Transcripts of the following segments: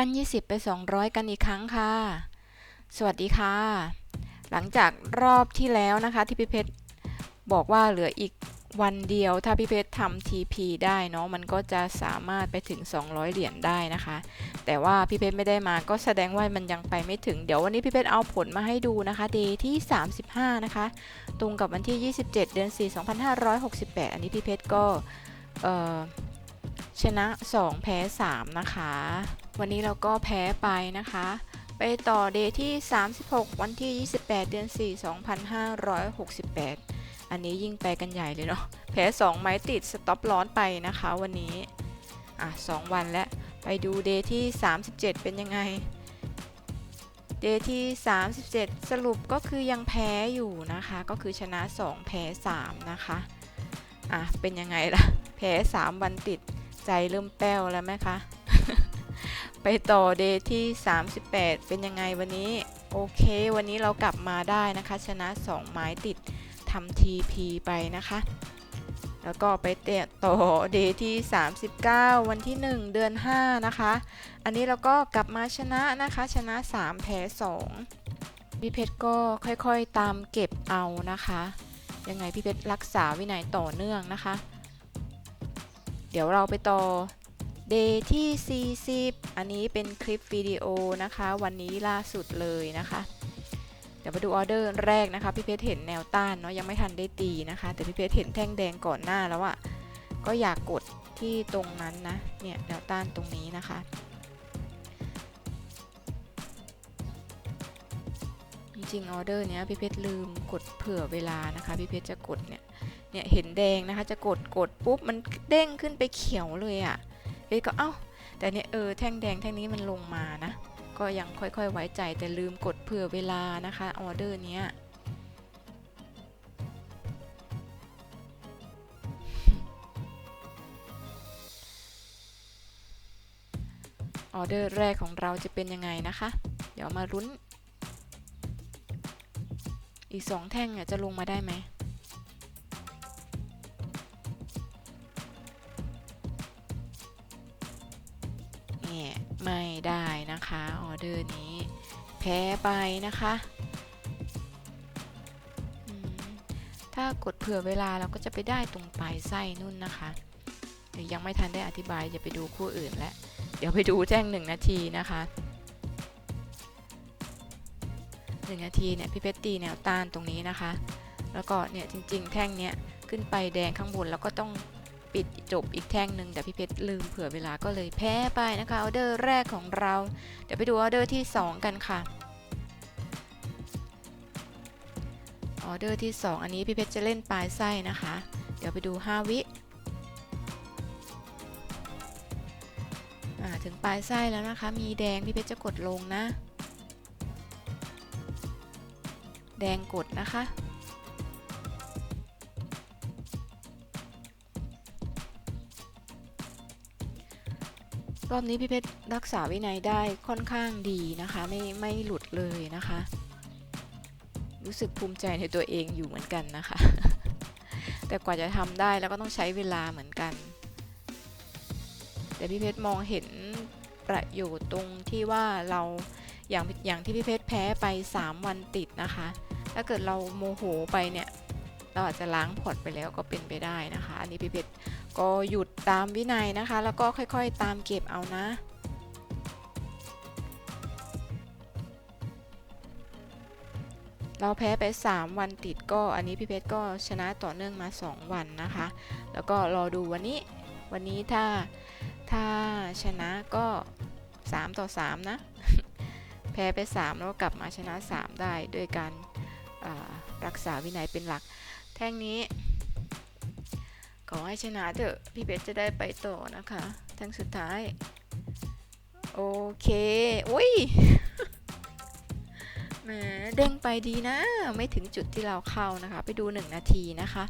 ปั้น 20 ไป 200 กันอีกครั้งค่ะ สวัสดีค่ะ หลังจากรอบที่แล้วนะคะที่พี่เพชรบอกว่าเหลืออีกวันเดียวถ้าพี่เพชรทำ TP ได้เนาะมันก็จะสามารถไปถึง 200 เหรียญได้นะคะ แต่ว่าพี่เพชรไม่ได้มาก็แสดงว่ามันยังไปไม่ถึงเดี๋ยววันนี้พี่เพชรเอาผลมาให้ดูนะคะเดย์ที่ 35 นะคะ ตรงกับวันที่ 27 เดือน 4 2568 อันนี้พี่เพชรก็เอ่อ ชนะ 2 แพ้ 3 นะคะ วันนี้เราก็แพ้ไปนะคะ ไปต่อเดย์ที่ 36 วันที่ 28 เดือน 4 2568 อันนี้ยิ่งไปกันใหญ่เลยเนาะแพ้ 2 ไม้ติดสต็อปร้อนไปนะคะวันนี้ อะ 2 วันแล้ว ไปดูเดย์ที่ 37 เป็นยังไงเดย์ที่ 37 สรุปก็คือยังแพ้อยู่นะคะ ก็คือชนะ 2 แพ้ 3 นะคะ อะ เป็นยังไงล่ะ แพ้ 3 วันติด ใจเริ่มแป้วแล้วไหมคะ ไปต่อเดย์ที่ 38 เป็นยังไงวันนี้ โอเค วันนี้เรากลับมาได้นะคะ ชนะ 2 ไม้ติดทำ TP ไปนะคะ แล้วก็ไปเตะต่อเดย์ที่ 39 วันที่ 1 เดือน 5 นะคะ อันนี้เราก็กลับมาชนะนะคะ ชนะ 3 แพ้2พี่เพชรก็ค่อยๆตามเก็บเอานะคะ ยังไงพี่เพชรรักษาวินัยต่อเนื่องนะคะ เดี๋ยวเราไปต่อ Day ที่ 40 อันนี้เป็นคลิปวิดีโอนะคะ วันนี้ล่าสุดเลยนะคะ เดี๋ยวมาดูออเดอร์แรกนะคะ พี่เพชรเห็นแนวต้านเนาะยังไม่ทันได้ตีนะคะ แต่พี่เพชรเห็นแท่งแดงก่อนหน้าแล้วอะก็อยากกดที่ตรงนั้นนะ เนี่ยแนวต้านตรงนี้นะคะ จริงๆออเดอร์เนี้ยพี่เพชรลืมกดเผื่อเวลานะคะ พี่เพชรจะกดเนี่ย เนี่ยเห็นแดงนะคะ จะกดกดปุ๊บมันเด้งขึ้นไปเขียวเลยอะ่ะเอ้ก็เอ้า แต่เนี่ยเออแท่งแดงแท่งนี้มันลงมานะ ก็ยังค่อยๆไว้ใจแต่ลืมกดเผื่อเวลานะคะออเดอร์เนี้ยออเดอร์แรกของเราจะเป็นยังไงนะคะ เดี๋ยวมาลุ้น อีกสองแท่งเนี่ยจะลงมาได้ไหม ไม่ได้นะคะออเดอร์นี้ แพ้ไปนะคะ ถ้ากดเผื่อเวลาเราก็จะไปได้ตรงปลายไส้นุ่นนะคะเดี๋ยวยังไม่ทันได้อธิบายจะไปดูคู่อื่นแล้วเดี๋ยวไปดูแจ้งหนึ่งนาทีนะคะหนึ่งนาทีเนี่ยพี่เพชรตีแนวต้านตรงนี้นะคะ แล้วก็เนี่ยจริง ๆ แท่งเนี้ยขึ้นไปแดงข้างบนแล้วก็ต้อง ปิดจบอีกแท่งหนึ่งแต่พี่เพชรลืมเผื่อเวลาก็เลยแพ้ไปนะคะออเดอร์แรกของเรา เดี๋ยวไปดูออเดอร์ที่ 2 กันค่ะออเดอร์ที่ 2 อันนี้พี่เพชรจะเล่นปลายไส้นะคะ เดี๋ยวไปดู 5 วิถึงปลายไส้แล้วนะคะ มีแดงพี่เพชรจะกดลงนะ แดงกดนะคะ รอบนี้พี่เพชรรักษาวินัยได้ค่อนข้างดีนะคะ ไม่ไม่หลุดเลยนะคะ รู้สึกภูมิใจในตัวเองอยู่เหมือนกันนะคะ แต่กว่าจะทำได้แล้วก็ต้องใช้เวลาเหมือนกัน แต่พี่เพชรมองเห็นประโยชน์ตรงที่ว่าเราอย่างอย่างที่พี่เพชรแพ้ไป 3 วันติดนะคะ ถ้าเกิดเราโมโหไปเนี่ย เราอาจจะล้างพอร์ตไปแล้วก็เป็นไปได้นะคะ อันนี้พี่เพชร ก็หยุดตามวินัยนะคะ แล้วก็ค่อยๆตามเก็บเอานะ เราแพ้ไป 3 วันติดก็อันนี้พี่เพชรก็ชนะต่อเนื่องมา 2 วันนะคะ แล้วก็รอดูวันนี้วันนี้ถ้าถ้าชนะก็ 3 ต่อ 3 นะ แพ้ไป 3 แล้วก็กลับมาชนะ 3 ได้ด้วยการรักษาวินัยเป็นหลัก แท่งนี้ ขอให้ชนะเถอะ พี่เพชรจะได้ไปต่อนะคะแท่งสุดท้าย โอเคอุ้ยแหมเด้งไปดีนะ ไม่ถึงจุดที่เราเข้านะคะ ไปดู 1 นาทีนะคะ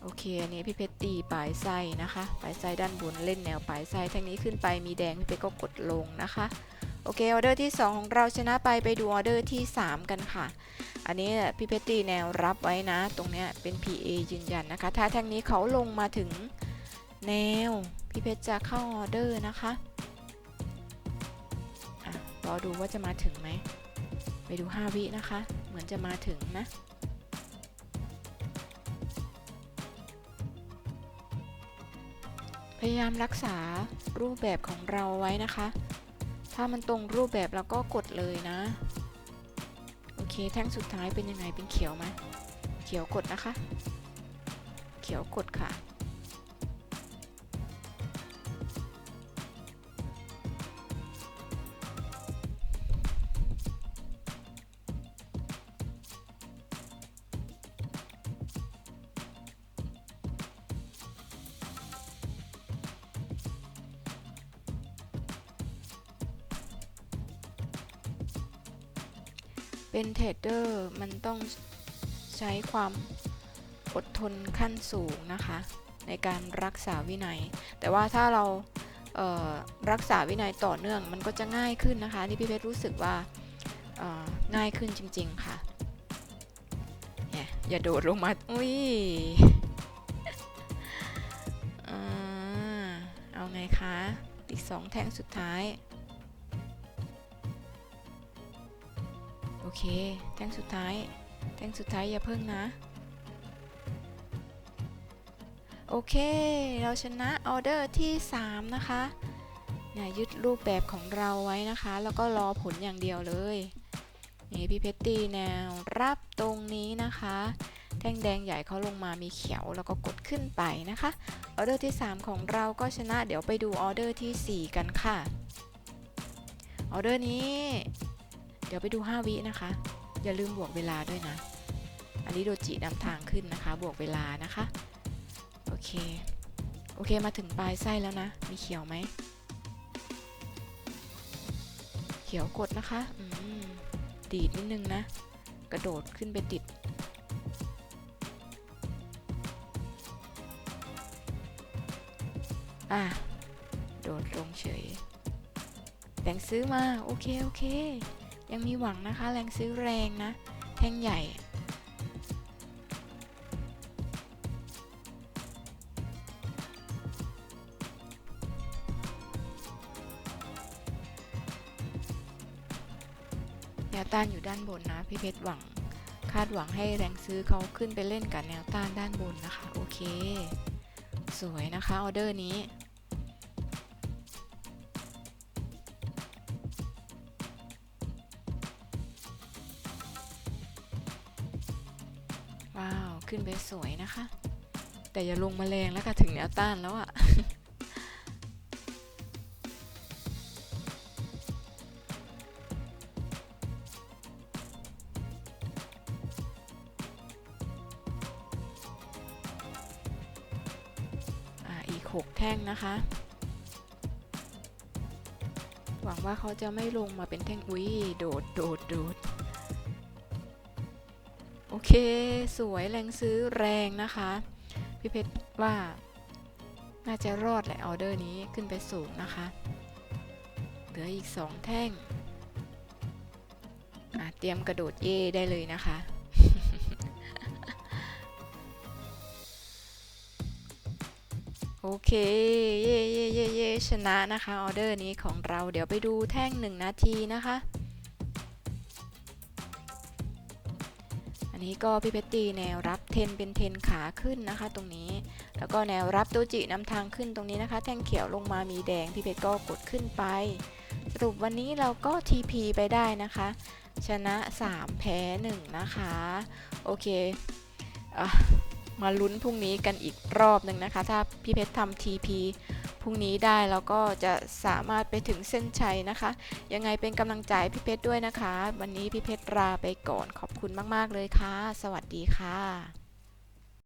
โอเค อันนี้พี่เพชรตีปลายไส้นะคะ ปลายไส้ด้านบนเล่นแนวปลายไส้แท่งนี้ขึ้นไปมีแดงพี่เพชรก็กดลงนะคะ โอเคออเดอร์ที่ 2 ของเราชนะไปไปดูออเดอร์ที่ 3 กันค่ะ อันนี้พี่เพชรตีแนวรับไว้นะ ตรงเนี้ยเป็น PA ยืนยันนะคะ ถ้าแท่งนี้เขาลงมาถึงแนว พี่เพชรจะเข้าออเดอร์นะคะรอดูว่าจะมาถึงไหม ไปดู 5 วินะคะ เหมือนจะมาถึงนะพยายามรักษารูปแบบของเราไว้นะคะ ถ้ามันตรงรูปแบบเราก็กดเลยนะ โอเค แท่งสุดท้ายเป็นยังไงเป็นเขียวไหมเขียวกดนะคะ เขียวกดค่ะ เป็นเทรดเดอร์มันต้องใช้ความอดทนขั้นสูงนะคะ ในการรักษาวินัย แต่ว่าถ้าเราเรักษาวินัยต่อเนื่องมันก็จะง่ายขึ้นนะคะนี่พี่เพชรรู้สึกว่าง่ายขึ้นจริง ๆ ค่ะเนี่ยอย่าโดดลงมา อุ้ยอเอาไงคะ อีกสองแท่งสุดท้าย เค แท่งสุดท้าย แท่งสุดท้ายอย่าเพิ่งนะ โอเค เราชนะออเดอร์ที่ 3 นะคะเนี่ยยึดรูปแบบของเราไว้นะคะ แล้วก็รอผลอย่างเดียวเลยนี่พี่เพชรตีแนวรับตรงนี้นะคะ แท่งแดงใหญ่เขาลงมามีเขียวแล้วก็กดขึ้นไปนะคะออเดอร์ที่ 3 ของเราก็ชนะเดี๋ยวไปดูออเดอร์ทีสี่4 กันค่ะออเดอร์นี้ ดี๋ยวไปดู 5 วินะคะ อย่าลืมบวกเวลาด้วยนะ อันนี้โดจินำทางขึ้นนะคะ บวกเวลานะคะ โอเค โอเค มาถึงปลายไส้แล้วนะ มีเขียวไหม เขียวกดนะคะอืมดีดนิดนึงนะ กระโดดขึ้นไปติด อะ โดดลงเฉยแบ่งซื้อมา โอเค โอเค ยังมีหวังนะคะ แรงซื้อแรงนะ แท่งใหญ่ แนวต้านอยู่ด้านบนนะ พี่เพชรหวัง คาดหวังให้แรงซื้อเขาขึ้นไปเล่นกับแนวต้านด้านบนนะคะ โอเค สวยนะคะออเดอร์นี้ ขึ้นไปสวยนะคะ แต่อย่าลงมาแรงแล้วค่ะถึงแนวต้านแล้วอะอ่าอีก6แท่งนะคะ หวังว่าเขาจะไม่ลงมาเป็นแท่งอุ้ยโดดโดดโดด เค สวยแรงซื้อแรงนะคะ พี่เพชรว่า น่าจะรอดแหละออเดอร์นี้ขึ้นไปสูงนะคะ เหลืออีก 2 แท่ง เตรียมกระโดดเย่ได้เลยนะคะ โอเค เย่เย่เย่เย่ชนะนะคะ ออเดอร์นี้ของเราเดี๋ยวไปดูแท่ง1นาทีนะคะ อันนี้ก็พี่เพชรตีแนวรับเทนเป็นเทนขาขึ้นนะคะ ตรงนี้ แล้วก็แนวรับโดจินำทางขึ้นตรงนี้นะคะ แท่งเขียวลงมามีแดงพี่เพชรก็กดขึ้นไป สรุปวันนี้เราก็ TP ไปได้นะคะ ชนะ 3 แพ้ 1 นะคะ โอเคอมาลุ้นพรุ่งนี้กันอีกรอบหนึ่งนะคะ ถ้าพี่เพชรทำ TP พรุ่งนี้ได้แล้วก็จะสามารถไปถึงเส้นชัยนะคะ ยังไงเป็นกำลังใจพี่เพชรด้วยนะคะ วันนี้พี่เพชรลาไปก่อนขอบคุณมาก ๆ เลยค่ะ สวัสดีค่ะ